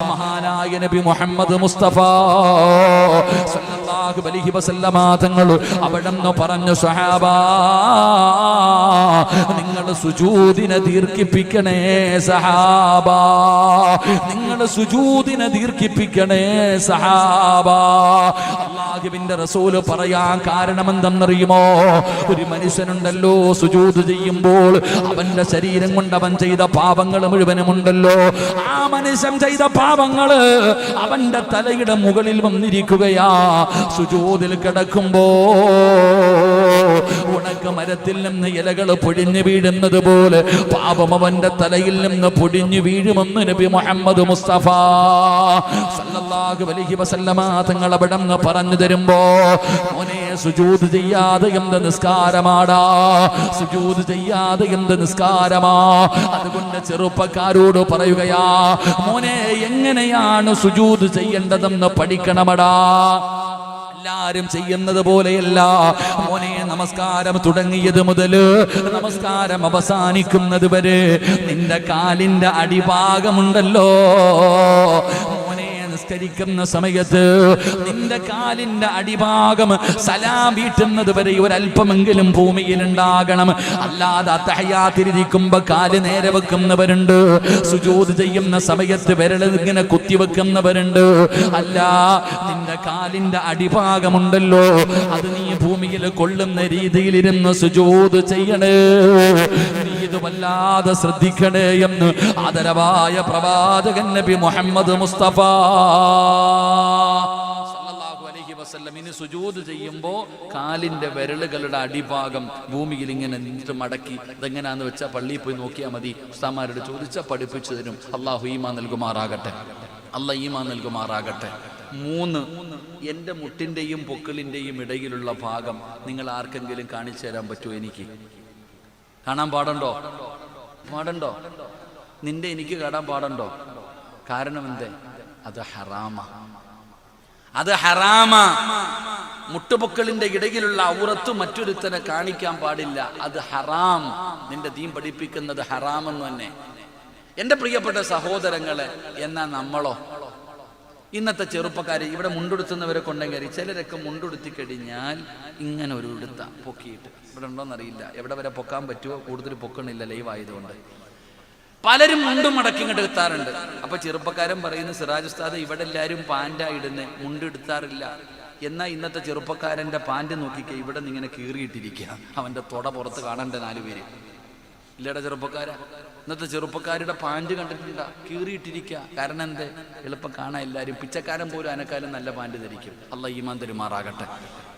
മഹാനായ നബി മുഹമ്മദ് മുസ്തഫ സല്ലല്ലാഹു അലൈഹി വസല്ലമ തങ്ങൾ അവിടെന്ന് പറഞ്ഞു സഹാബ നിങ്ങൾ സുജൂദിനെ ദീർഘിപ്പിക്കണേ സഹാബ. നിങ്ങൾ സുജൂദിനെ ദീർഘിപ്പിക്കണേ സഹാബ. അള്ളാഹുവിന്റെ റസൂൽ പറയാൻ കാരണം എന്തെന്നറിയുമോ ഒരു മനുഷ്യനുണ്ടല്ലോ സുജൂദ് ചെയ്യുമ്പോൾ അവന്റെ ശരീരം കൊണ്ട് അവൻ ചെയ്ത പാപങ്ങൾ മുഴുവനുമുണ്ടല്ലോ. ആ മനുഷ്യൻ ചെയ്ത പാപങ്ങൾ അവന്റെ തലയുടെ മുകളിൽ വന്നിരിക്കുകയാ. സുജോതിൽ കിടക്കുമ്പോ ഉണക്ക മരത്തിൽ നിന്ന് ഇലകൾ പൊഴിഞ്ഞു വീഴുന്നത് പോലെ പാപം അവന്റെ തലയിൽ നിന്ന് പൊടിഞ്ഞു വീഴുമെന്ന് നബി മുഹമ്മദ് മുസ്തഫ സല്ലല്ലാഹു അലൈഹി വസല്ലമ തങ്ങൾ അവിടെ നിന്ന് പറഞ്ഞു തരുമ്പോ മോനെ സുജൂദ് ചെയ്യാതെ എന്ത് നിസ്കാരമാടാ? സുജൂദ് ചെയ്യാതെ എന്ത് നിസ്കാരമാ? അതുകൊണ്ട് ചെറുപ്പക്കാരോട് പറയുകയാ മോനെ എങ്ങനെയാണ് സുജൂദ് ചെയ്യേണ്ടതെന്ന് പഠിക്കണമടാ? എല്ലാരും ചെയ്യുന്നത് പോലെയല്ല. മോനെ നമസ്കാരം തുടങ്ങിയത് മുതൽ നമസ്കാരം അവസാനിക്കുന്നത് വരെ നിന്റെ കാലിന്റെ അടിഭാഗമുണ്ടല്ലോ. മോനെ നിസ്കരിക്കുന്ന സമയത്ത് നിന്റെ കാലിന്റെ അടിഭാഗം സലാം വീട്ടുന്നത് വരെ ഒരല്പമെങ്കിലും ഭൂമിയിൽ ഉണ്ടാകണം അല്ലാതെ അത്തഹയാതിരിക്കുമ്പോ കാൽ നേരെ വെക്കുന്നവരുണ്ട്. സുജോത് ചെയ്യുന്ന സമയത്ത് വിരളിങ്ങനെ കുത്തി കുത്തിവെക്കുന്നവരുണ്ട് അല്ല നിന്റെ കാലിന്റെ അടിഭാഗമുണ്ടല്ലോ. അത് നീ ഭൂമിയിൽ കൊള്ളുന്ന രീതിയിലിരുന്ന് സുജോത് ചെയ്യണേ. ഇത് വല്ലാതെ ശ്രദ്ധിക്കണേ എന്ന് ആദരവായ പ്രവാചകൻ നബി മുഹമ്മദ് മുസ്തഫ ഇനി സുജൂദ് ചെയ്യുമ്പോ കാലിന്റെ വിരലുകളുടെ അടിഭാഗം ഭൂമിയിൽ ഇങ്ങനെ നിന്നിട്ട് മടക്കി ഇതെങ്ങനെയാന്ന് വെച്ചാൽ പള്ളിയിൽ പോയി നോക്കിയാൽ മതി. ഉസ്താമാരോട് ചോദിച്ച പഠിപ്പിച്ചു തരും. അള്ളാഹു ഈമാ നൽകുമാറാകട്ടെ. അല്ല ഈമാ നൽകുമാറാകട്ടെ. മൂന്ന് എന്റെ മുട്ടിന്റെയും പൊക്കിളിന്റെയും ഇടയിലുള്ള ഭാഗം നിങ്ങൾ ആർക്കെങ്കിലും കാണിച്ചു തരാൻ പറ്റുമോ എനിക്ക്? കാണാൻ പാടുണ്ടോ? പാടുണ്ടോ? നിന്റെ എനിക്ക് കാണാൻ പാടുണ്ടോ? കാരണം എന്തേ? അത് ഹറാമ. അത് ഹറാമ. മുട്ടുപൊക്കളിന്റെ ഇടയിലുള്ള ഔറത്ത് മറ്റൊരുത്തനെ കാണിക്കാൻ പാടില്ല. അത് ഹറാം. നിന്റെ ദീൻ പഠിപ്പിക്കുന്നത് ഹറാമെന്ന് തന്നെ. എന്റെ പ്രിയപ്പെട്ട സഹോദരങ്ങളെ എന്നാ നമ്മളോ? ഇന്നത്തെ ചെറുപ്പക്കാർ ഇവിടെ മുണ്ടുടുത്തുന്നവരെ കൊണ്ടെങ്കിൽ ചിലരൊക്കെ മുണ്ടുടുത്തി കഴിഞ്ഞാൽ ഇങ്ങനെ ഒരു ഉടുത്ത പൊക്കിയിട്ട്. ഇവിടെ ഉണ്ടോന്നറിയില്ല. എവിടെ വരെ പൊക്കാൻ പറ്റുമോ? കൂടുതൽ പൊക്കണില്ല ലൈവ് ആയതുകൊണ്ട്. പലരും മുണ്ടും മടക്കി ഇങ്ങോട്ട് എടുത്താറുണ്ട് അപ്പൊ ചെറുപ്പക്കാരൻ പറയുന്ന സിറാജ് ഉസ്താദ് ഇവിടെ എല്ലാവരും പാന്റാ ഇടുന്നത് മുണ്ട് എന്നാ ഇന്നത്തെ ചെറുപ്പക്കാരന്റെ പാന്റ് നോക്കിക്ക ഇവിടെ നിന്ന് ഇങ്ങനെ കീറിയിട്ടിരിക്കുക. അവന്റെ തൊട പുറത്ത് കാണണ്ട നാല് പേര് ചെറുപ്പക്കാര. ഇന്നത്തെ ചെറുപ്പക്കാരുടെ പാന്റ് കണ്ടിട്ടുണ്ട കീറിയിട്ടിരിക്കുക കാരണം എന്തേ? എളുപ്പം കാണാൻ എല്ലാവരും പിച്ചക്കാരൻ പോലും അനക്കാലും നല്ല പാന്റ് ധരിക്കും. അല്ല ഈമാൻ തെരുമാറാകട്ടെ.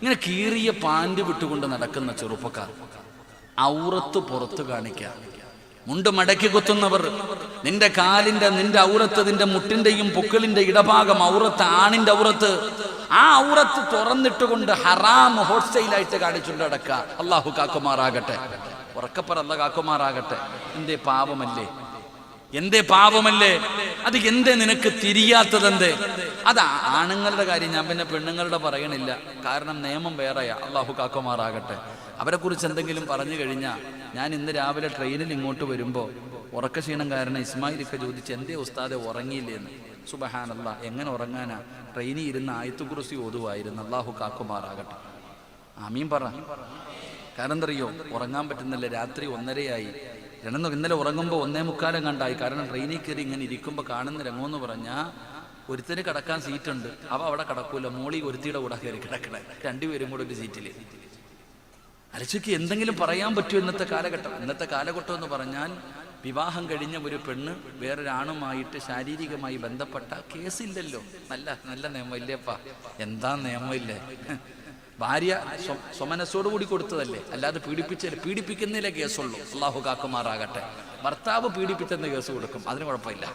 ഇങ്ങനെ കീറിയ പാന്റ് വിട്ടുകൊണ്ട് നടക്കുന്ന ചെറുപ്പക്കാർ ഔറത്ത് പുറത്തു കാണിക്കുക മുണ്ട് മടക്കി കുത്തുന്നവർ നിന്റെ കാലിന്റെ നിന്റെ ഔറത്ത് നിന്റെ മുട്ടിന്റെയും പൊക്കിളിന്റെ ഇടഭാഗം ഔറത്ത് ആണിന്റെ ഔറത്ത് ആ ഔറത്ത് തുറന്നിട്ടുകൊണ്ട് ഹറാം ഹോട്ട്സ്റ്റൈലായിട്ട് കാണിച്ചുകൊണ്ട് അടക്ക അള്ളാഹു കാക്കുമാറാകട്ടെ. ഉറക്കപ്പറ അല്ല കാക്കുമാറാകട്ടെ. എന്തേ പാപമല്ലേ എന്തേ പാപമല്ലേ അത് എന്തേ നിനക്ക് തിരിയാത്തതെന്തേ? അത് ആണുങ്ങളുടെ കാര്യം ഞാൻ പിന്നെ പെണ്ണുങ്ങളുടെ പറയണില്ല. കാരണം നിയമം വേറെയാ. അള്ളാഹു കാക്കുമാറാകട്ടെ. അവരെ കുറിച്ച് എന്തെങ്കിലും പറഞ്ഞു കഴിഞ്ഞാൽ ഞാൻ ഇന്ന് രാവിലെ ട്രെയിനിൽ ഇങ്ങോട്ട് വരുമ്പോൾ ഉറക്കക്ഷീണം കാരണം ഇസ്മായിലൊക്കെ ചോദിച്ച് എന്തേ ഉസ്താദെ ഉറങ്ങിയില്ലേ എന്ന് സുബഹാനല്ല എങ്ങനെ ഉറങ്ങാനാ? ട്രെയിനിൽ ഇരുന്ന് ആയത്തുക്കുറിച്ച് ഓതുവായിരുന്നു. അള്ളാഹു കാക്കുമാറാകട്ടെ. ആമീൻ പറ. കാരണം എന്തറിയോ ഉറങ്ങാൻ പറ്റുന്നില്ല. രാത്രി ഒന്നരയായി. രണ്ടെന്ന് ഇന്നലെ ഉറങ്ങുമ്പോൾ ഒന്നേ മുക്കാലം കണ്ടായി. കാരണം ട്രെയിനിൽ കയറി ഇങ്ങനെ ഇരിക്കുമ്പോൾ കാണുന്ന രംഗമെന്ന് പറഞ്ഞാൽ ഒരുത്തിന് കിടക്കാൻ സീറ്റ് ഉണ്ട് അവ അവിടെ കിടക്കൂല. മോളി ഒരുത്തിയുടെ കൂടെ കയറി കിടക്കണേ. രണ്ടുപേരും കൂടെ ഒരു സീറ്റിൽ അലച്ചയ്ക്ക് എന്തെങ്കിലും പറയാൻ പറ്റുമോ ഇന്നത്തെ കാലഘട്ടം. ഇന്നത്തെ കാലഘട്ടം എന്ന് പറഞ്ഞാൽ വിവാഹം കഴിഞ്ഞ ഒരു പെണ്ണ് വേറൊരാണുമായിട്ട് ശാരീരികമായി ബന്ധപ്പെട്ട കേസില്ലല്ലോ. നല്ല നല്ല നിയമം ഇല്ലേപ്പാ എന്താ നിയമമില്ലേ ഭാര്യ സ്വ- സ്വമനസ്സോടുകൂടി കൊടുത്തതല്ലേ? അല്ലാതെ പീഡിപ്പിച്ച പീഡിപ്പിക്കുന്നതിലെ കേസുള്ളൂ. അള്ളാഹു കാക്കുമാറാകട്ടെ. ഭർത്താവ് പീഡിപ്പിച്ചെന്ന് കേസ് കൊടുക്കും. അതിന് കുഴപ്പമില്ല.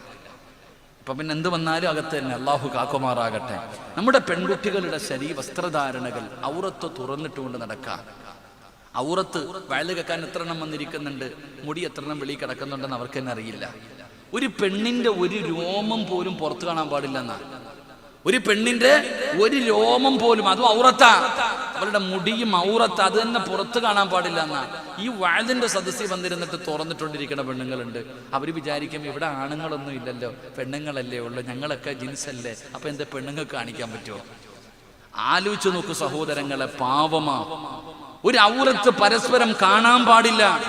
ഇപ്പൊ പിന്നെ എന്ത് വന്നാലും അകത്ത് തന്നെ അള്ളാഹു കാക്കുമാറാകട്ടെ. നമ്മുടെ പെൺകുട്ടികളുടെ ശരീ വസ്ത്രധാരണകൾ ഔറത്ത് തുറന്നിട്ടുകൊണ്ട് നടക്കാം. ഔറത്ത് വയൽ കേൾക്കാൻ എത്ര എണ്ണം വന്നിരിക്കുന്നുണ്ട്? മുടി എത്ര എണ്ണം വെളി കിടക്കുന്നുണ്ടെന്ന് അവർക്ക് തന്നെ അറിയില്ല. ഒരു പെണ്ണിന്റെ ഒരു രോമം പോലും പുറത്തു കാണാൻ പാടില്ലെന്നാ. ഒരു പെണ്ണിന്റെ ഒരു രോമം പോലും അതും ഔറത്താ. അവരുടെ മുടിയും ഔറത്ത. അത് തന്നെ പുറത്ത് കാണാൻ പാടില്ല എന്നാ. ഈ വാഴതിന്റെ സദസ്സിൽ വന്നിരുന്നിട്ട് തുറന്നിട്ടുണ്ടിരിക്കുന്ന പെണ്ണുങ്ങളുണ്ട്. അവർ വിചാരിക്കും ഇവിടെ ആണുങ്ങളൊന്നും ഇല്ലല്ലോ. പെണ്ണുങ്ങളല്ലേ ഉള്ളു. ഞങ്ങളൊക്കെ ജിൻസല്ലേ. അപ്പൊ എന്താ പെണ്ണുങ്ങൾക്ക് കാണിക്കാൻ പറ്റുമോ ആലോചിച്ചു നോക്കൂ സഹോദരങ്ങളെ പാവമാ. ഒരു ഔറത്ത് പരസ്പരം കാണാൻ പാടില്ല.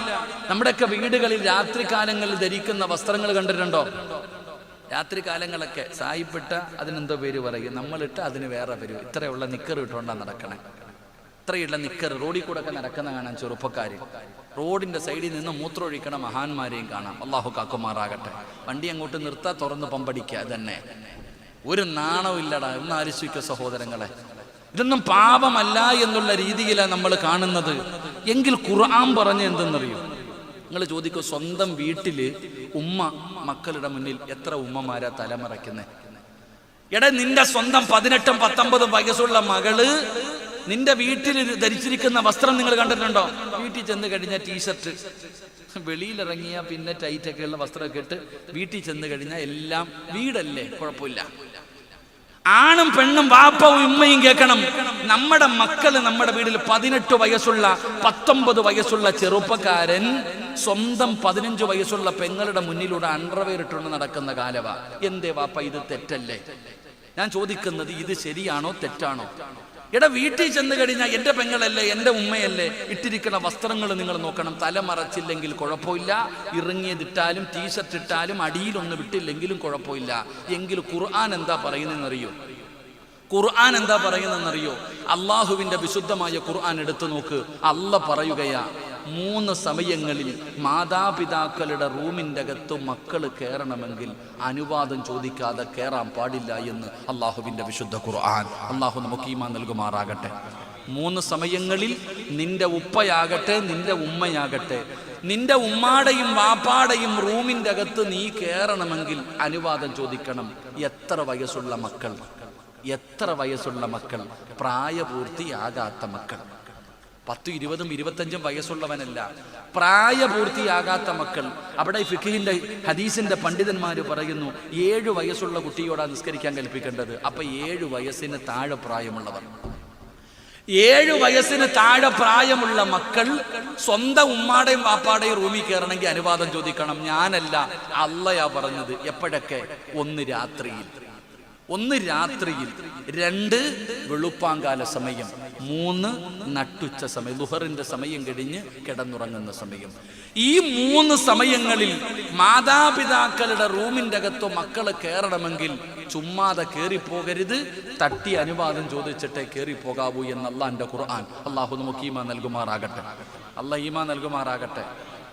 നമ്മുടെയൊക്കെ വീടുകളിൽ രാത്രികാലങ്ങളിൽ ധരിക്കുന്ന വസ്ത്രങ്ങൾ കണ്ടിട്ടുണ്ടോ? രാത്രി കാലങ്ങളൊക്കെ സായിപ്പിട്ട അതിനെന്തോ പേര് പറയും. നമ്മളിട്ട് അതിന് വേറെ പേര്. ഇത്രയുള്ള നിക്കർ ഇട്ടുകൊണ്ടാണ് നടക്കണേ. ഇത്രയുള്ള നിക്കർ റോഡിൽ കൂടെ ഒക്കെ നടക്കുന്ന കാണാൻ ചെറുപ്പക്കാർ റോഡിന്റെ സൈഡിൽ നിന്ന് മൂത്രമൊഴിക്കണ മഹാന്മാരെയും കാണാം. അള്ളാഹു കാക്കുമാറാകട്ടെ. വണ്ടി അങ്ങോട്ട് നിർത്താ തുറന്ന് പമ്പടിക്കുക തന്നെ ഒരു നാണവും ഇല്ലടാ. ഒന്ന് ആലോചിക്കുക സഹോദരങ്ങളെ. ഇതൊന്നും പാപമല്ല എന്നുള്ള രീതിയിലാണ് നമ്മൾ കാണുന്നത്. എങ്കിൽ ഖുർആൻ പറഞ്ഞ് എന്തെന്നറിയോ? നിങ്ങൾ ചോദിക്കും സ്വന്തം വീട്ടിൽ ഉമ്മ മക്കളുടെ മുന്നിൽ എത്ര ഉമ്മമാരാ തലമറയ്ക്കുന്നത് എടാ നിന്റെ സ്വന്തം പതിനെട്ടും പത്തൊമ്പതും വയസ്സുള്ള മകൾ നിന്റെ വീട്ടിൽ ധരിച്ചിരിക്കുന്ന വസ്ത്രം നിങ്ങൾ കണ്ടിട്ടുണ്ടോ? വീട്ടിൽ ചെന്ന് കഴിഞ്ഞാൽ ടീഷർട്ട്. വെളിയിലിറങ്ങിയ പിന്നെ ടൈറ്റൊക്കെ ഉള്ള വസ്ത്രമൊക്കെ ഇട്ട് വീട്ടിൽ ചെന്ന് കഴിഞ്ഞാൽ എല്ലാം വീടല്ലേ? കുഴപ്പമില്ല. ആണും പെണ്ണും വാപ്പവും ഉമ്മയും കേൾക്കണം. നമ്മുടെ മക്കൾ നമ്മുടെ വീട്ടിൽ പതിനെട്ട് വയസ്സുള്ള പത്തൊമ്പത് വയസ്സുള്ള ചെറുപ്പക്കാരൻ സ്വന്തം പതിനഞ്ച് വയസ്സുള്ള പെങ്ങളുടെ മുന്നിലൂടെ അണ്ടർവെയർ ഇട്ടുകൊണ്ട് നടക്കുന്ന കാലവ. എന്തേ വാപ്പ ഇത് തെറ്റല്ലേ? ഞാൻ ചോദിക്കുന്നത് ഇത് ശരിയാണോ തെറ്റാണോ? എടാ വീട്ടിൽ ചെന്ന് കഴിഞ്ഞാൽ എന്റെ പെങ്ങളല്ലേ എന്റെ ഉമ്മയല്ലേ? ഇട്ടിരിക്കുന്ന വസ്ത്രങ്ങൾ നിങ്ങൾ നോക്കണം. തല മറച്ചില്ലെങ്കിൽ കുഴപ്പമില്ല. ഇറങ്ങിയതിട്ടാലും ടീഷർട്ട് ഇട്ടാലും അടിയിലൊന്ന് വിട്ടില്ലെങ്കിലും കുഴപ്പമില്ല. എങ്കിൽ ഖുർആൻ എന്താ പറയുന്നതെന്നറിയോ? ഖുർആൻ എന്താ പറയുന്നതെന്നറിയോ? അള്ളാഹുവിന്റെ വിശുദ്ധമായ ഖുർആൻ എടുത്തു നോക്ക്. അല്ല പറയുകയാ. മൂന്ന് സമയങ്ങളിൽ മാതാപിതാക്കളുടെ റൂമിന്റെ അകത്ത് മക്കൾ കയറണമെങ്കിൽ അനുവാദം ചോദിക്കാതെ കയറാൻ പാടില്ല എന്ന് അള്ളാഹുവിന്റെ വിശുദ്ധ ഖുർആൻ. അള്ളാഹു നമുക്ക് ഈമാ നൽകുമാറാകട്ടെ. മൂന്ന് സമയങ്ങളിൽ നിന്റെ ഉപ്പയാകട്ടെ നിന്റെ ഉമ്മയാകട്ടെ. നിന്റെ ഉമ്മാടെയും വാപ്പാടെയും റൂമിന്റെ അകത്ത് നീ കയറണമെങ്കിൽ അനുവാദം ചോദിക്കണം. എത്ര വയസ്സുള്ള മക്കൾ? എത്ര വയസ്സുള്ള മക്കൾ? പ്രായപൂർത്തിയാകാത്ത മക്കൾ. പത്തും ഇരുപതും ഇരുപത്തഞ്ചും വയസ്സുള്ളവനല്ല. പ്രായപൂർത്തിയാകാത്ത മക്കൾ. അവിടെ ഫിഖിന്റെ ഹദീസിന്റെ പണ്ഡിതന്മാർ പറയുന്നു ഏഴു വയസ്സുള്ള കുട്ടിയോടാ നിസ്കരിക്കാൻ കൽപ്പിക്കേണ്ടത്. അപ്പൊ ഏഴു വയസ്സിന് താഴെ പ്രായമുള്ളവർ. ഏഴു വയസ്സിന് താഴെ പ്രായമുള്ള മക്കൾ സ്വന്തം ഉമ്മാടെയും വാപ്പാടെയും റൂമിൽ കയറണമെങ്കിൽ അനുവാദം ചോദിക്കണം. ഞാനല്ല അല്ലയാ പറഞ്ഞത്. എപ്പോഴൊക്കെ? ഒന്ന് രാത്രിയിൽ. ഒന്ന് രാത്രിയിൽ രണ്ട് വെളുപ്പാങ്കാല സമയം മൂന്ന് നട്ടുച്ച സമയം ദുഹറിന്റെ സമയം കഴിഞ്ഞ് കിടന്നുറങ്ങുന്ന സമയം. ഈ മൂന്ന് സമയങ്ങളിൽ മാതാപിതാക്കളുടെ റൂമിന്റെ അകത്തോ മക്കൾ കയറണമെങ്കിൽ ചുമ്മാതെ കയറിപ്പോകരുത് തട്ടി അനുവാദം ചോദിച്ചിട്ടേ കയറിപ്പോകാവൂ എന്നല്ല എന്റെ ഖുർആൻ. അള്ളാഹു നമുക്ക് ഈമ നൽകുമാറാകട്ടെ. അല്ല ഈമ നൽകുമാറാകട്ടെ.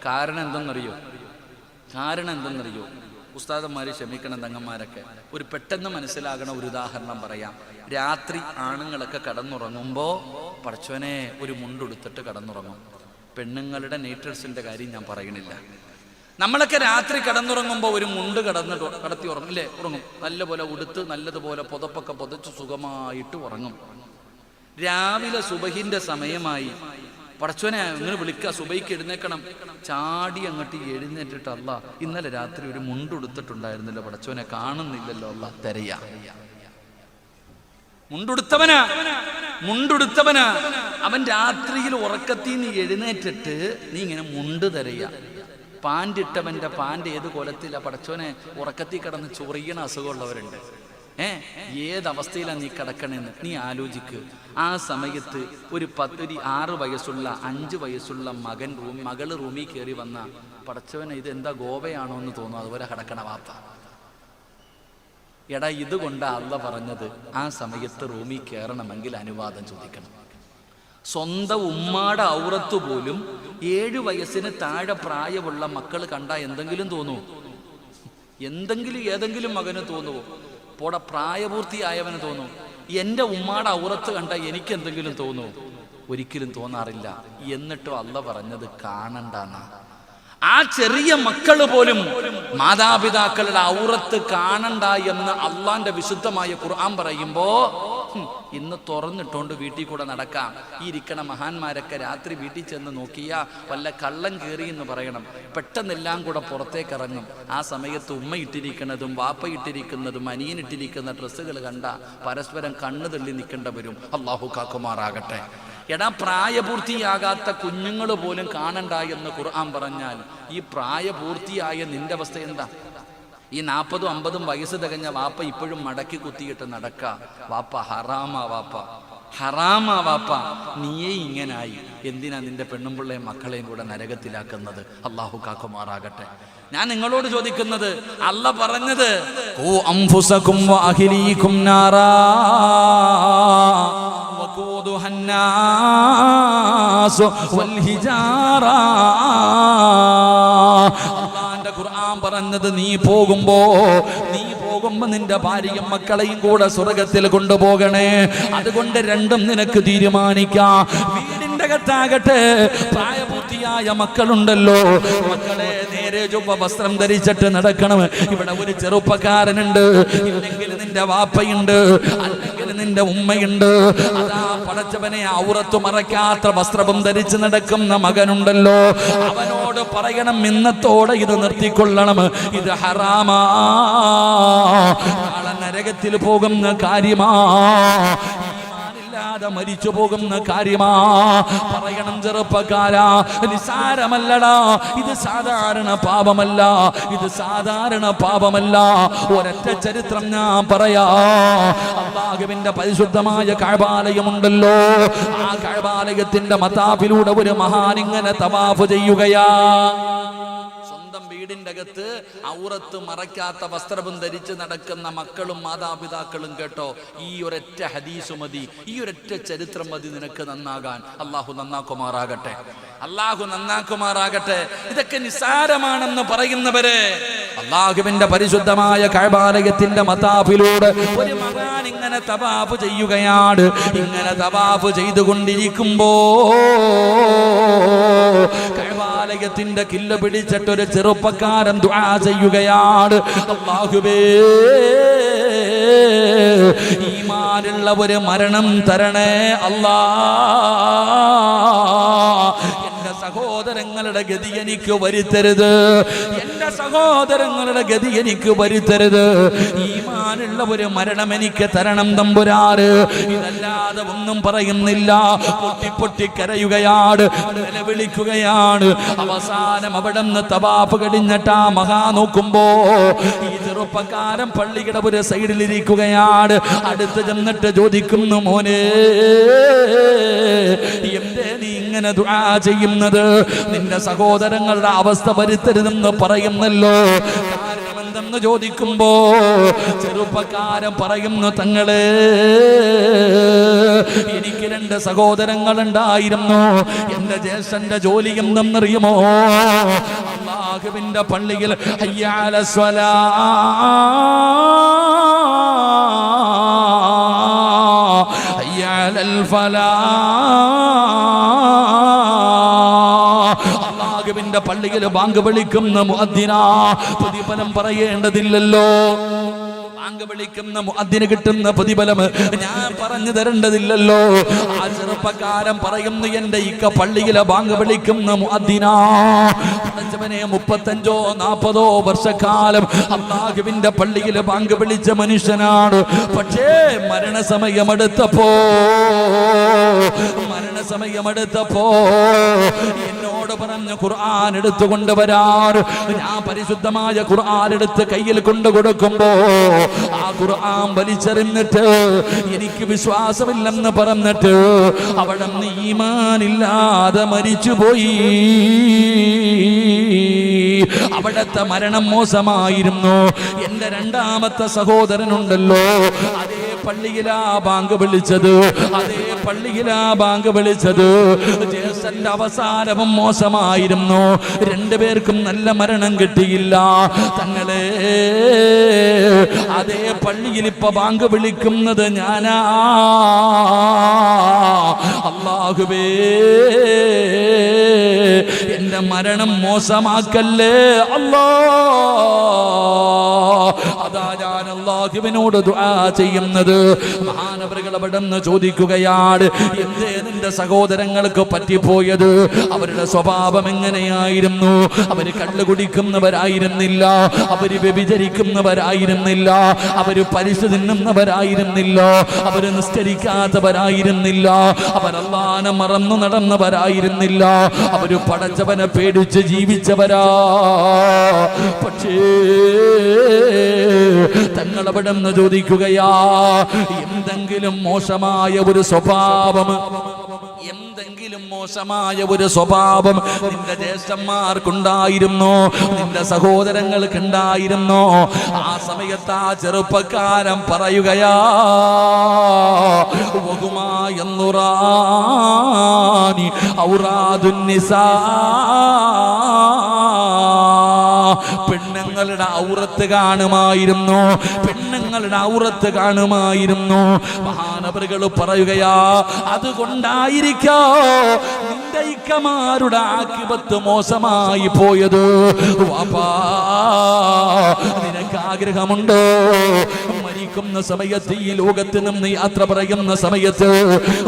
കാരണം എന്തെന്നറിയോ? കാരണം എന്തെന്നറിയോ? ഉസ്താദന്മാർ ക്ഷമിക്കണം തങ്ങന്മാരൊക്കെ. ഒരു പെട്ടെന്ന് മനസ്സിലാകണ ഒരു ഉദാഹരണം പറയാം. രാത്രി ആണുങ്ങളൊക്കെ കടന്നുറങ്ങുമ്പോൾ പടച്ചവനെ ഒരു മുണ്ടെടുത്തിട്ട് കടന്നുറങ്ങും. പെണ്ണുങ്ങളുടെ നേറ്റേഴ്സിന്റെ കാര്യം ഞാൻ പറയണില്ല. നമ്മളൊക്കെ രാത്രി കടന്നുറങ്ങുമ്പോൾ ഒരു മുണ്ട് കടന്ന് കടത്തി ഉറങ്ങും. ഇല്ലേ? ഉറങ്ങും. നല്ലപോലെ ഉടുത്ത് നല്ലതുപോലെ പുതപ്പൊക്കെ പുതച്ച് സുഖമായിട്ട് ഉറങ്ങും. രാവിലെ സുബഹിന്റെ സമയമായി പടച്ചോനെ ഇങ്ങനെ വിളിക്കുക സുബൈക്ക് എഴുന്നേക്കണം ചാടി അങ്ങോട്ട് എഴുന്നേറ്റിട്ട് ഇന്നലെ രാത്രി ഒരു മുണ്ടുടുത്തിട്ടുണ്ടായിരുന്നല്ലോ പടച്ചോനെ കാണുന്നില്ലല്ലോ അല്ല തെരയ. മുണ്ടുടുത്തവനാ മുണ്ടുടുത്തവനാ. അവൻ രാത്രിയിൽ ഉറക്കത്തിൽ നിന്ന് എഴുന്നേറ്റിട്ട് നീ ഇങ്ങനെ മുണ്ട് തെരയ. പാന്റ് ഇട്ടവന്റെ പാന്റ് ഏത് കൊലത്തില്ല പടച്ചോനെ ഉറക്കത്തിൽ കിടന്ന് ചൊറിയണ അസുഖമുള്ളവരുണ്ട്. ഏ ഏതവസ്ഥയിലാണ് നീ കിടക്കണെന്ന് നീ ആലോചിക്ക്. ആ സമയത്ത് ഒരു പത്ത് ഒരു ആറ് വയസ്സുള്ള അഞ്ച് വയസ്സുള്ള മകൻ റൂം മകൾ റൂമിൽ കയറി വന്ന പടച്ചവന് ഇത് എന്താ ഗോവയാണോ എന്ന് തോന്നുന്നു അതുപോലെ കിടക്കണ വാർത്ത എടാ ഇതുകൊണ്ട് അല്ല പറഞ്ഞത് ആ സമയത്ത് റൂമിൽ കയറണമെങ്കിൽ അനുവാദം ചോദിക്കണം. സ്വന്തം ഉമ്മാടെ ഔറത്ത് പോലും ഏഴു വയസ്സിന് താഴെ പ്രായമുള്ള മക്കൾ കണ്ട എന്തെങ്കിലും തോന്നുമോ എന്തെങ്കിലും ഏതെങ്കിലും മകന് തോന്നുവോ? പോടെ പ്രായപൂർത്തിയായവന് തോന്നും. എന്റെ ഉമ്മാടെ ഔറത്ത് കണ്ട എനിക്ക് എന്തെങ്കിലും തോന്നൂ. ഒരിക്കലും തോന്നാറില്ല. എന്നിട്ടും അല്ല പറഞ്ഞത് കാണണ്ടെന്നാ. ആ ചെറിയ മക്കൾ പോലും മാതാപിതാക്കളുടെ ഔറത്ത് കാണണ്ട എന്ന് അള്ളാന്റെ വിശുദ്ധമായ ഖുർആൻ പറയുമ്പോ ഹും, ഇന്ന് തുറന്നിട്ടുകൊണ്ട് വീട്ടിൽ കൂടെ നടക്കാം. ഈ ഇരിക്കണ മഹാന്മാരൊക്കെ രാത്രി വീട്ടിൽ ചെന്ന് നോക്കിയാ വല്ല കള്ളം കയറി എന്ന് പറയണം. പെട്ടെന്നെല്ലാം കൂടെ പുറത്തേക്ക് ഇറങ്ങും ആ സമയത്ത് ഉമ്മ ഇട്ടിരിക്കുന്നതും വാപ്പ ഇട്ടിരിക്കുന്നതും അനിയൻ ഇട്ടിരിക്കുന്ന ഡ്രസ്സുകൾ കണ്ട പരസ്പരം കണ്ണു തള്ളി നിൽക്കേണ്ടവരും അള്ളാഹു കാക്കുമാറാകട്ടെ. എടാ പ്രായപൂർത്തിയാകാത്ത കുഞ്ഞുങ്ങൾ പോലും കാണണ്ട എന്ന് ഖുർആൻ പറഞ്ഞാൽ ഈ പ്രായപൂർത്തിയായ നിന്റെ അവസ്ഥ എന്താ? ഈ നാൽപ്പതും അമ്പതും വയസ്സ് തികഞ്ഞ വാപ്പ ഇപ്പോഴും മടക്കി കുത്തിയിട്ട് നടക്ക. വാപ്പ ഹറാമാ വാപ്പ. ഹറാമാ വാപ്പ നീയേ ഇങ്ങനായി. എന്തിനാ നിന്റെ പെണ്ണും പിള്ളയും മക്കളെയും കൂടെ നരകത്തിലാക്കുന്നത്? അള്ളാഹു കാക്കുമാറാകട്ടെ. ഞാൻ നിങ്ങളോട് ചോദിക്കുന്നത് അല്ല പറഞ്ഞത് പറഞ്ഞത് നീ പോകുമ്പോ നീ പോകുമ്പോ നിന്റെ ഭാര്യയും മക്കളെയും കൂടെ സ്വർഗത്തിൽ കൊണ്ടുപോകണേ. അതുകൊണ്ട് രണ്ടും നിനക്ക് തീരുമാനിക്കാം. വീടിന്റെ അകത്താകട്ടെ പ്രായപൂർത്തിയായ മക്കളുണ്ടല്ലോ. മക്കളെ നേരെ ചൊവ്വ വസ്ത്രം ധരിച്ചിട്ട് നടക്കണം. ഇവിടെ ഒരു ചെറുപ്പക്കാരനുണ്ട്. ഇല്ലെങ്കിൽ നിന്റെ വാപ്പയുണ്ട്. നിന്റെ ഉമ്മയുണ്ട്. അതാ പടച്ചവനെ ഔറത്തു മറയ്ക്കാത്ത വസ്ത്രവും ധരിച്ചു നടക്കുന്ന മകനുണ്ടല്ലോ. അവനോട് പറയണം ഇന്നത്തോടെ ഇത് നിർത്തിക്കൊള്ളണം. ഇത് ഹറാമാ. നരകത്തിൽ പോകുന്ന കാര്യമാ. ഈമാനില്ലാതെ മരിച്ചു പോകുന്ന കാര്യമാ. പറയണം ചെറുപ്പക്കാരാ. നിസാരമല്ലടാ ഇത് സാധാരണ പാപമല്ല. ഇത് സാധാരണ പാപമല്ല. ഒരൊറ്റ ചരിത്രം ഞാൻ പറയാ. അള്ളാഹുവിന്റെ പരിശുദ്ധമായ കഴബാലയമുണ്ടല്ലോ ആ കഴബാലയത്തിന്റെ മതാപിലൂടെ ഒരു മഹാൻ ഇങ്ങനെ തവാഫ് ചെയ്യുകയാ. വീടിന്റെ അകത്ത് ഔറത്ത് മറയ്ക്കാത്ത വസ്ത്രവും ധരിച്ച് നടക്കുന്ന മക്കളും മാതാപിതാക്കളും കേട്ടോ ഈ ഒരൊറ്റ ഹദീസ് മതി ഈ ഒരൊറ്റ ചരിത്രം മതി നിനക്ക് നന്നാകാൻ. അള്ളാഹു നന്നാക്കുമാറാകട്ടെ. അള്ളാഹു നന്നാക്കുമാറാകട്ടെ. ഇതൊക്കെ നിസ്സാരമാണെന്ന് പറയുന്നവരെ അള്ളാഹുവിന്റെ പരിശുദ്ധമായ കഴബാലയത്തിന്റെ മതാഫിലൂടെ ഒരു മകാൻ ഇങ്ങനെ തവാഫ് ചെയ്യുകയാണ്. ഇങ്ങനെ തവാഫ് ചെയ്തുകൊണ്ടിരിക്കുമ്പോ കഴബാലയത്തിന്റെ കില്ല പിടിച്ചിട്ടൊരു ചെറുപ്പക്കാരൻ ദുആ ചെയ്യുകയാണ്. ഈമാനുള്ള ഒരു മരണം തരണേ അല്ലാ. എന്റെ സഹോദരങ്ങളുടെ ഗതി എനിക്ക് വരുത്തരുത്. എന്റെ സഹോദരങ്ങളുടെ ഗതി എനിക്ക് വരുത്തരുത്. ഈമാനുള്ള ഒരു മരണം എനിക്ക് തരണം തമ്പുരാറ് ഇതല്ലാതെ ഒന്നും പറയുന്നില്ല. പൊട്ടി പൊട്ടി കരയുകയാണ് നിലവിളിക്കുകയാണ്. അവസാനം അവിടെ നിന്ന് തവാപ്പ് കഴിഞ്ഞിട്ടാ മഹാ നോക്കുമ്പോ ഈ ചെറുപ്പക്കാരൻ പള്ളിയുടെ ഒരു സൈഡിലിരിക്കുകയാണ് അടുത്ത് ചെന്നിട്ട് ചോദിക്കുന്നു മോനെ എന്തേ നീ ഇങ്ങനെ ദുആ ചെയ്യുന്നത്? നിന്റെ സഹോദരങ്ങളുടെ അവസ്ഥ വരുത്തരുതെന്ന് പറയുന്നല്ലോ കാരണം എന്തെന്ന് ചോദിക്കുമ്പോ ചെറുപ്പക്കാരൻ പറയുന്നു തങ്ങൾ എനിക്ക് രണ്ട് സഹോദരങ്ങളുണ്ടായിരുന്നു. എന്റെ ജ്യേഷ്ഠന്റെ ജോലി എന്തെന്നറിയുമോ? അള്ളാഹുവിന്റെ പള്ളിയിൽ അയ്യാലസ്വല അയ്യാലൽ ഫലാ. പള്ളിയിൽ ബാങ്ക് വിളിക്കുന്ന മുഅദ്ദിനാ പ്രതിഫലം പറയേണ്ടതില്ലല്ലോ. ബാങ്ക് വിളിക്കുന്ന മുഅദ്ദിന് കിട്ടുന്ന പ്രതിഫലം ഞാൻ പറഞ്ഞു തരേണ്ടതില്ലല്ലോ. ആ ചെറുപ്പക്കാരൻ പറയുന്നു എന്റെ ഇക്ക പള്ളിയിലെ ബാങ്ക് വിളിക്കുന്ന പടച്ചവനെ മുപ്പത്തഞ്ചോ നാൽപ്പതോ വർഷക്കാലം അള്ളാഹുവിന്റെ പള്ളിയിലെ ബാങ്ക് വിളിച്ച മനുഷ്യനാണ്. പക്ഷേ മരണസമയമെടുത്തപ്പോ മരണസമയമെടുത്തപ്പോ എന്നോട് പറഞ്ഞു ഖുർആൻ എടുത്തു കൊണ്ടുവരാർ ഞാൻ പരിശുദ്ധമായ ഖുർആൻ എടുത്ത് കയ്യിൽ കൊണ്ടു കൊടുക്കുമ്പോ ആ ഖുർആൻ വലിച്ചെറിഞ്ഞിട്ട് എനിക്ക് വിശ്വാസമില്ലെന്ന് പറഞ്ഞിട്ട് അവിടെ ഈമാനില്ലാതെ മരിച്ചുപോയി. അവിടത്തെ മരണം മോശമായിരുന്നു. എന്റെ രണ്ടാമത്തെ സഹോദരനുണ്ടല്ലോ അതേ പള്ളിയിലാ ബാങ്ക് വിളിച്ചത്. അതേ പള്ളിയിലാ ബാങ്ക് വിളിച്ചത്. ജേസന്റെ അവസാനവും മോശമായിരുന്നു. രണ്ടുപേർക്കും നല്ല മരണം കിട്ടിയില്ല. തങ്ങളെ അതേ പള്ളിയിൽ ഇപ്പൊ ബാങ്ക് വിളിക്കുന്നത് ഞാനാ. അള്ളാഹുവേ എന്റെ മരണം മോശമാക്കല്ലേ? അല്ലോ. അതാ ഞാൻ അള്ളാഹുവിനോട് ചെയ്യുന്നത്. മഹാനവറുകൾ അവിടെ നിന്ന് ചോദിക്കുകയാണ് എന്തേ നിന്റെ സഹോദരങ്ങൾക്ക് പറ്റിപ്പോയത്? അവരുടെ സ്വഭാവം എങ്ങനെയായിരുന്നു? അവർ കള്ളു കുടിക്കുന്നവരായിരുന്നില്ല അവർ വ്യഭിചരിക്കുന്നവരായിരുന്നില്ല അവർ പലിശ തിന്നുന്നവരായിരുന്നില്ല അവർ നിസ്കരിക്കാത്തവരായിരുന്നില്ല അവരല്ലാനെ മറന്നു നടന്നവരായിരുന്നില്ല അവർ പടച്ചവനെ പേടിച്ച് ജീവിച്ചവരാ. പക്ഷേ തങ്ങൾ അവിടെ നിന്ന് ചോദിക്കുകയാ എന്തെങ്കിലും മോശമായ ഒരു സ്വഭാവം മോശമായ ഒരു സ്വഭാവം നിന്റെ ജ്യേഷ്ഠന്മാർക്കുണ്ടായിരുന്നു. നിന്റെ സഹോദരങ്ങൾക്കുണ്ടായിരുന്നോ. ആ സമയത്ത് ആ ചെറുപ്പക്കാരൻ പറയുകയാ ഔറാദുന്നിസാ പെണ്ണുങ്ങളുടെ ഔറത്ത് കാണുമായിരുന്നു. പെണ്ണുങ്ങളുടെ ഔറത്ത് കാണുമായിരുന്നു. മഹാനവറുകൾ പറയുകയാ അതുകൊണ്ടായിരിക്കോ നിന്റെ ഇക്കമാരുടെ ആക്കിപത്ത് മോശമായി പോയത്? വാപ്പാ നിനക്ക് ആഗ്രഹമുണ്ടോ. മരിക്കുന്ന സമയത്ത് ഈ ലോകത്ത് നിന്ന് യാത്ര പറയുന്ന സമയത്ത്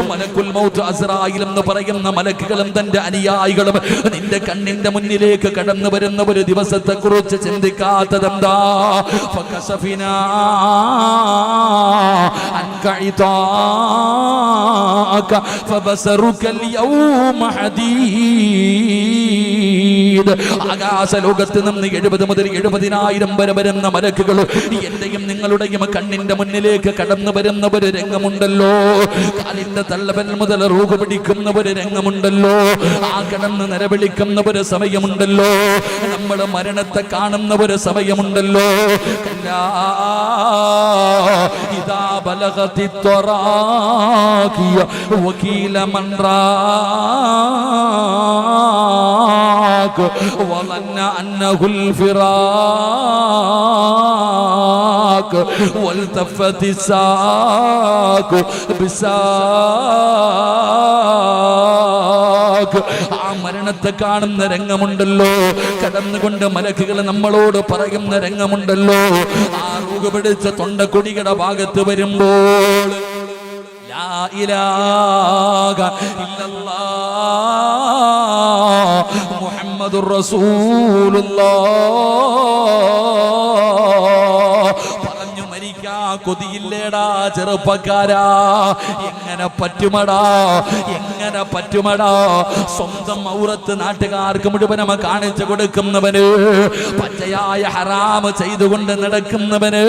മലക്കുൽ മൗത്ത് അസ്രായിൽ എന്ന് പറയുന്ന മലക്കുകളും തന്റെ അനുയായികളും നിന്റെ കണ്ണിന്റെ മുന്നിലേക്ക് കടന്നു വരുന്ന ഒരു ദിവസത്തെ കുറിച്ച് ചിന്തിക്കാത്തതെന്താ ഫകസഫിനാ അൻക ഇതാക ഫബസറുക اليوم حديد ആകാശ ലോകത്ത് നിന്ന് എഴുപത് മുതൽ എഴുപതിനായിരം വരെ വരുന്ന മലക്കുകൾ എന്റെയും നിങ്ങളുടെയും കണ്ണിന്റെ മുന്നിലേക്ക് കടന്നു വരുന്ന ഒരു രംഗമുണ്ടല്ലോ. കാലിന്റെ തള്ളവൻ മുതൽ റൂഹ് പിടിക്കുന്ന ഒരു രംഗമുണ്ടല്ലോ. ആ കടന്ന് നിലവിളിക്കുന്ന ഒരു സമയമുണ്ടല്ലോ. നമ്മൾ മരണത്തെ കാണുന്ന ഒരു സമയമുണ്ടല്ലോ. ഇതാ ത്വറാഖിയ വകീല മൻറാഖ് وظن أنه الفراق والتفت الساق ബിസാഖ്. ആ മരണത്തെ കാണുന്ന രംഗമുണ്ടല്ലോ കടന്നുകൊണ്ട് മലക്കുകൾ നമ്മളോട് പറയുന്ന രംഗമുണ്ടല്ലോ ആ റൂഹ് പിടിച്ച തൊണ്ടക്കൊടിയുടെ ഭാഗത്ത് വരുമ്പോൾ ലാ ഇലാഹ ഇല്ലല്ലാഹ് പറഞ്ഞു മരിക്കാ കൊതിയില്ലേടാ ചെറുപ്പക്കാരാ. എങ്ങനെ പറ്റുമടാ എങ്ങനെ പറ്റുമടാ? സ്വന്തം ഔറത്ത് നാട്ടുകാർക്ക് മുഴുവനും കാണിച്ചു കൊടുക്കുന്നവന് പച്ചയായ ഹറാമ് ചെയ്തുകൊണ്ട് നടക്കുന്നവന്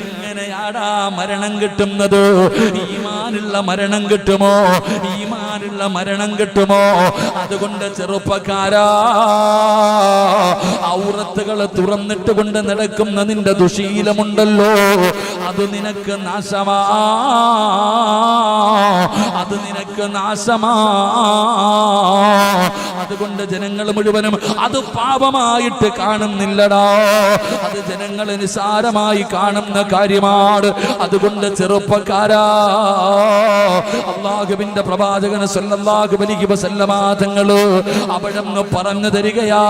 എങ്ങനെയാടാ മരണം കിട്ടുന്നത്? ഈമാനുള്ള മരണം കിട്ടുമോ? ഈമാനുള്ള മരണം കിട്ടുമോ? അതുകൊണ്ട് ചെറുപ്പക്കാരാ ഔറത്തുകൾ തുറന്നിട്ട് കൊണ്ട് നടക്കുന്ന നിന്റെ ദുശീലമുണ്ടല്ലോ. അത് നിനക്ക് നാശമാ. അത് നിനക്ക് നാശമാ. അതുകൊണ്ട് ജനങ്ങൾ മുഴുവനും അത് പാപമായിട്ട് കാണുന്നില്ലടാ. അത് ജനങ്ങൾ നിസാരമായി കാണുന്ന കാര്യമാണ്. അതുകൊണ്ട് ചെറുപ്പക്കാരാ. അള്ളാഹുവിന്റെ പ്രവാചകന് സല്ലല്ലാഹു അലൈഹി അവിടെ നിന്ന് പറഞ്ഞു തരികയാ.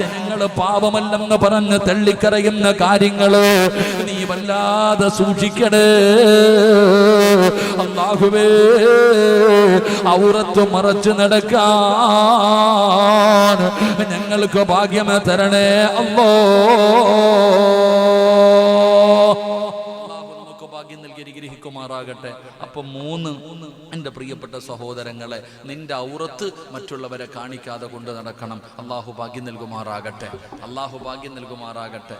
ജനങ്ങൾ പാപമല്ലെന്ന് പറഞ്ഞ് തള്ളിക്കറയുന്ന കാര്യങ്ങൾ നീ വല്ലാതെ സൂക്ഷിക്കണേ. അള്ളാഹുവേ ഔറത്ത് മറച്ചു നടക്കാൻ ഞങ്ങൾക്ക് ഭാഗ്യമേ തരണേ. അല്ലോ അനുഗ്രഹിക്കുമാറാകട്ടെ അപ്പൊ മൂന്ന് എന്റെ പ്രിയപ്പെട്ട സഹോദരങ്ങളെ നിന്റെ ഔറത്ത് മറ്റുള്ളവരെ കാണിക്കാതെ കൊണ്ട് നടക്കണം. അള്ളാഹു ഭാഗ്യം നൽകുമാറാകട്ടെ. അള്ളാഹു ഭാഗ്യം നൽകുമാറാകട്ടെ.